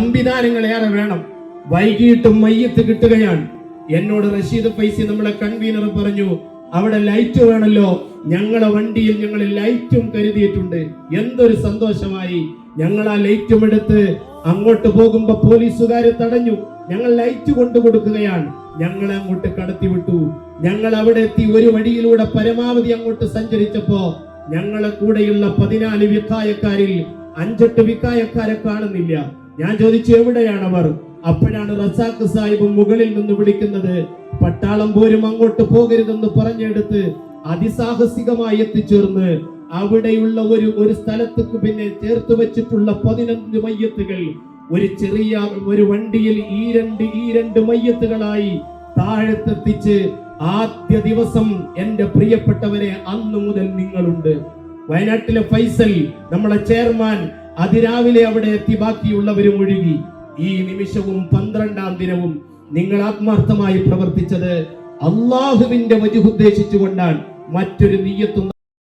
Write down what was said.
സംവിധാനങ്ങൾ ഏറെ വേണം. വൈകിട്ടും മയ്യത്ത് കിട്ടുകയാണ്. എന്നോട് റഷീദ് ഫൈസി നമ്മളെ കൺവീനർ പറഞ്ഞു അവിടെ ലൈറ്റ് വേണല്ലോ. ഞങ്ങളെ വണ്ടിയിൽ ഞങ്ങൾ ലൈറ്റും കരുതിയിട്ടുണ്ട്. എന്തൊരു സന്തോഷമായി. ഞങ്ങൾ ആ ലൈറ്റും എടുത്ത് അങ്ങോട്ട് പോകുമ്പോ പോലീസുകാർ തടഞ്ഞു. ഞങ്ങൾ ലൈറ്റ് കൊണ്ടു കൊടുക്കുകയാണ്. ഞങ്ങൾ അങ്ങോട്ട് കടത്തി വിട്ടു. ഞങ്ങൾ അവിടെ എത്തി ഒരു വഴിയിലൂടെ പരമാവധി അങ്ങോട്ട് സഞ്ചരിച്ചപ്പോ ഞങ്ങളെ കൂടെയുള്ള പതിനാല് വിക്കായക്കാരിൽ അഞ്ചെട്ട് വിക്കായക്കാരെ കാണുന്നില്ല. ഞാൻ ചോദിച്ചു എവിടെയാണ് അവർ? അപ്പോഴാണ് റസാഖ് സാഹിബ് മുകളിൽ നിന്ന് വിളിക്കുന്നത്. പട്ടാളം പോരും അങ്ങോട്ട് പോകരുതെന്ന് പറഞ്ഞെടുത്ത് അതിസാഹസികമായി എത്തിച്ചേർന്ന് അവിടെയുള്ള ഒരു ഒരു സ്ഥലത്തേക്ക് പിന്നെ ചേർത്ത് വെച്ചിട്ടുള്ള പതിനഞ്ച് മയ്യത്തുകൾ ഒരു ചെറിയ ഒരു വണ്ടിയിൽ ഈ രണ്ട് ഈ രണ്ട് മയ്യത്തുകളായി താഴത്തെത്തിച്ച് ആദ്യ ദിവസം എന്റെ പ്രിയപ്പെട്ടവരെ അന്നു മുതൽ നിങ്ങളുണ്ട്. വയനാട്ടിലെ ഫൈസൽ നമ്മുടെ ചെയർമാൻ അതിരാവിലെ അവിടെ എത്തി ബാക്കിയുള്ളവരും ഒഴുകി. ഈ നിമിഷവും പന്ത്രണ്ടാം ദിനവും നിങ്ങൾ ആത്മാർത്ഥമായി പ്രവർത്തിച്ചത് അള്ളാഹുവിന്റെ വജു ഉദ്ദേശിച്ചുകൊണ്ടാണ്. മറ്റൊരു നീയത്തും